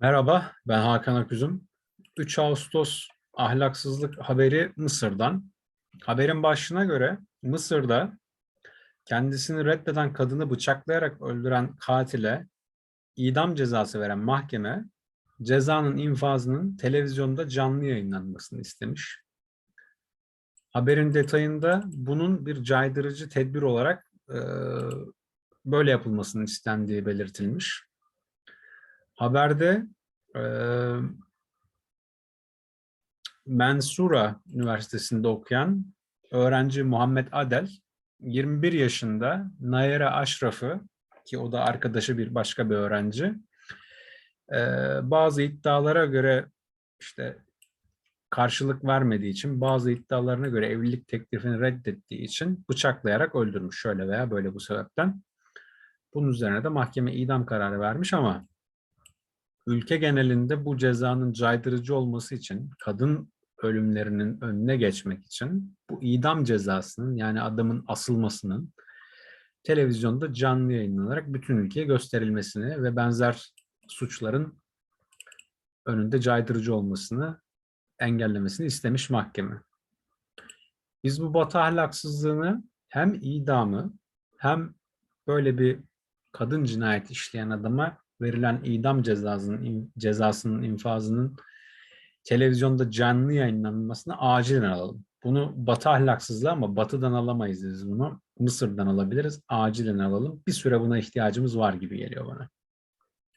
Merhaba, ben Hakan Aküzüm. 3 Ağustos ahlaksızlık haberi Mısır'dan. Haberin başlığına göre Mısır'da kendisini reddeden kadını bıçaklayarak öldüren katile idam cezası veren mahkeme cezanın infazının televizyonda canlı yayınlanmasını istemiş. Haberin detayında bunun bir caydırıcı tedbir olarak e, böyle yapılmasının istendiği belirtilmiş. Haberde eee Mensura Üniversitesi'nde okuyan öğrenci Muhammed Adel 21 yaşında Nayera Aşraf'ı ki o da arkadaşı bir başka bir öğrenci eee, bazı iddialara göre işte karşılık vermediği için bazı iddialarına göre evlilik teklifini reddettiği için bıçaklayarak öldürmüş şöyle veya böyle bu sebepten. Bunun üzerine de mahkeme idam kararı vermiş ama ülke genelinde bu cezanın caydırıcı olması için kadın ölümlerinin önüne geçmek için bu idam cezasının yani adamın asılmasının televizyonda canlı yayınlanarak bütün ülkeye gösterilmesini ve benzer suçların önünde caydırıcı olmasını engellemesini istemiş mahkeme. Biz bu batı ahlaksızlığını hem idamı hem böyle bir kadın cinayeti işleyen adama verilen idam cezasının cezasının infazının televizyonda canlı yayınlanmasını acilen alalım. Bunu Batı ahlaksızlığı ama Batı'dan alamayız biz bunu. Mısır'dan alabiliriz. Acilen alalım. Bir süre buna ihtiyacımız var gibi geliyor bana.